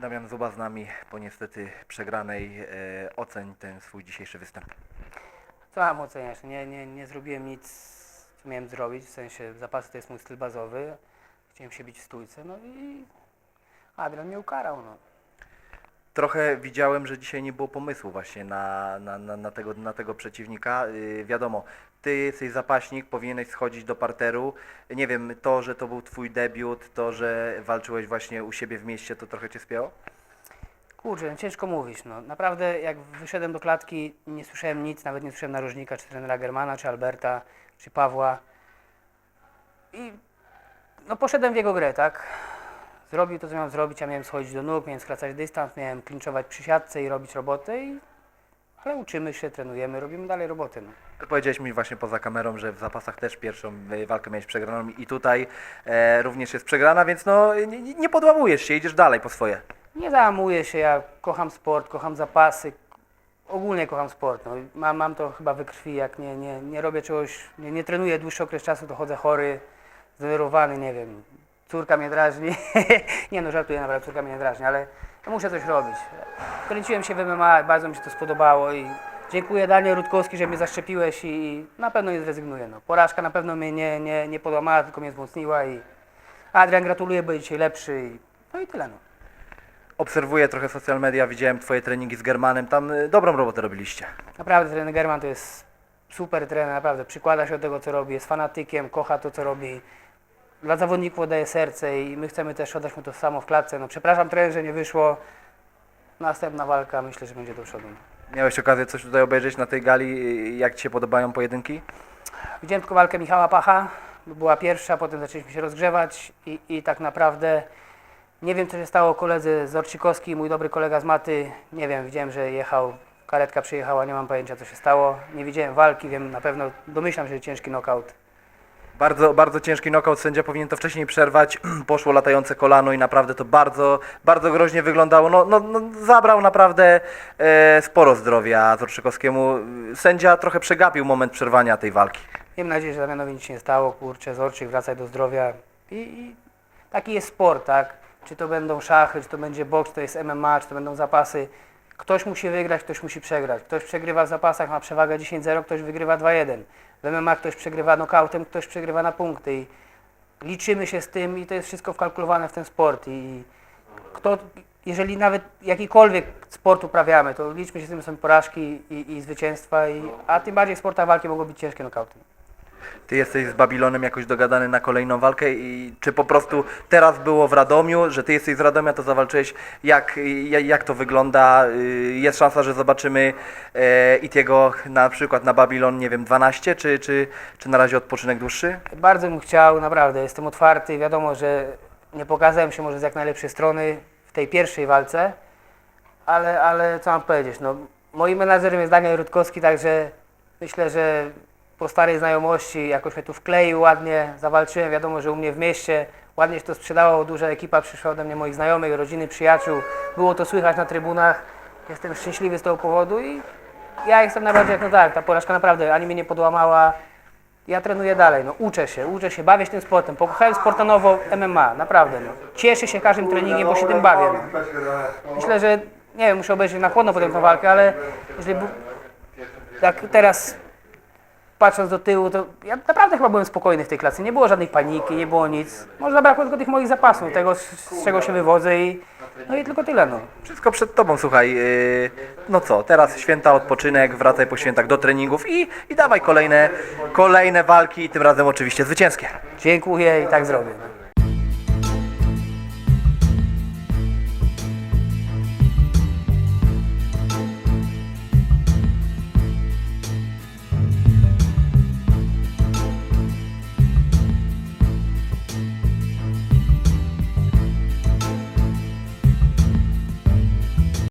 Damian Zuba z nami po niestety przegranej. E, oceń ten swój dzisiejszy występ. Co mam oceniać? Nie, nie, nie zrobiłem nic, co miałem zrobić, w sensie zapasy to jest mój styl bazowy. Chciałem się bić w stójce, no i Adrian mnie ukarał, no. Trochę widziałem, że dzisiaj nie było pomysłu właśnie na, na, na, na, tego, na tego przeciwnika. Yy, wiadomo, ty jesteś zapaśnik, powinieneś schodzić do parteru. Nie wiem, to, że to był twój debiut, to, że walczyłeś właśnie u siebie w mieście, to trochę cię spięło? Kurczę, no ciężko mówić, no. Naprawdę jak wyszedłem do klatki, nie słyszałem nic, nawet nie słyszałem narożnika, czy trenera Germana, czy Alberta, czy Pawła. I no poszedłem w jego grę, tak? Zrobił to, co miałem zrobić, ja miałem schodzić do nóg, miałem skracać dystans, miałem klinczować przy siatce i robić robotę, i... ale uczymy się, trenujemy, robimy dalej robotę, no. Ty Powiedziałeś mi właśnie poza kamerą, że w zapasach też pierwszą y, walkę miałeś przegraną i tutaj e, również jest przegrana, więc no nie, nie- nie podłamujesz się, idziesz dalej po swoje. Nie załamuję się, ja kocham sport, kocham zapasy, ogólnie kocham sport. No. Mam, mam to chyba we krwi, jak nie, nie, nie robię czegoś, nie, nie trenuję dłuższy okres czasu, to chodzę chory, zdenerwowany, nie wiem, córka mnie drażni. nie no, żartuję naprawdę, córka mnie nie drażni, ale ja muszę coś robić. Kręciłem się w MMA, bardzo mi się to spodobało i dziękuję Daniel Rutkowski, że mnie zaszczepiłeś i na pewno nie zrezygnuję. No. Porażka na pewno mnie nie, nie, nie podłamała, tylko mnie wzmocniła i Adrian gratuluję, bo dzisiaj lepszy i no i tyle no. Obserwuję trochę social media, widziałem twoje treningi z Germanem, tam y, dobrą robotę robiliście. Naprawdę trener German to jest super trener, naprawdę przykłada się do tego, co robi, jest fanatykiem, kocha to, co robi. Dla zawodników oddaje serce i my chcemy też oddać mu to samo w klatce. No przepraszam trener, że nie wyszło. Następna walka myślę, że będzie do przodu. Miałeś okazję coś tutaj obejrzeć na tej gali, jak ci się podobają pojedynki? Widziałem tylko walkę Michała Pacha, była pierwsza, potem zaczęliśmy się rozgrzewać i, i tak naprawdę nie wiem, co się stało koledzy Zorczykowski, mój dobry kolega z maty. Nie wiem, widziałem, że jechał, karetka przyjechała, nie mam pojęcia, co się stało. Nie widziałem walki, wiem na pewno, domyślam się, że ciężki knockout. Bardzo, bardzo ciężki knockout, sędzia powinien to wcześniej przerwać, poszło latające kolano i naprawdę to bardzo, bardzo groźnie wyglądało. No, no, no zabrał naprawdę e, sporo zdrowia Zorczykowskiemu. Sędzia trochę przegapił moment przerwania tej walki. Miejmy nadzieję, że Damianowi nic się nie stało, kurczę, Zorczyk, wracaj do zdrowia. I, I taki jest sport, tak? Czy to będą szachy, czy to będzie boks, czy to jest MMA, czy to będą zapasy. Ktoś musi wygrać, ktoś musi przegrać. Ktoś przegrywa w zapasach, ma przewagę 10-0, ktoś wygrywa 2-1. W MMA ktoś przegrywa knockoutem, ktoś przegrywa na punkty. I liczymy się z tym i to jest wszystko wkalkulowane w ten sport. I kto, jeżeli nawet jakikolwiek sport uprawiamy, to liczmy się z tym, są porażki i, i zwycięstwa, i, a tym bardziej w sportach walki mogą być ciężkie knockouty. Ty jesteś z Babilonem jakoś dogadany na kolejną walkę i czy po prostu teraz było w Radomiu, że ty jesteś z Radomia, to zawalczyłeś, jak, jak, to wygląda? Y, Jest szansa, że zobaczymy e, Itiego na przykład na Babilon, nie wiem, 12, czy, czy, czy na razie odpoczynek dłuższy? Bardzo bym chciał, naprawdę, jestem otwarty. Wiadomo, że nie pokazałem się może z jak najlepszej strony w tej pierwszej walce, ale, ale co mam powiedzieć, no, moim menadżerem jest Daniel Rutkowski, także myślę, że po starej znajomości jakoś mnie tu wkleił ładnie, zawalczyłem, wiadomo, że u mnie w mieście ładnie się to sprzedało, duża ekipa przyszła ode mnie, moich znajomych, rodziny, przyjaciół, było to słychać na trybunach, jestem szczęśliwy z tego powodu i ja jestem najbardziej jak no tak, ta porażka naprawdę ani mnie nie podłamała, ja trenuję dalej, no uczę się, uczę się, bawię się tym sportem. Pokochałem sport na nowo MMA, naprawdę. No. Cieszę się każdym treningiem, bo się tym bawię. No. Myślę, że nie wiem, muszę obejrzeć na chłodno potem tę walkę, ale jeżeli tak teraz patrząc do tyłu, to ja naprawdę chyba byłem spokojny w tej klasie. Nie było żadnej paniki, nie było nic. Może zabrakło tylko tych moich zapasów, tego z z czego się wywodzę i no i tylko tyle. No. Wszystko przed tobą, słuchaj. y, No co, teraz święta, odpoczynek, wracaj po świętach do treningów i, i dawaj kolejne, kolejne walki, tym razem oczywiście zwycięskie. Dziękuję i tak zrobię. No.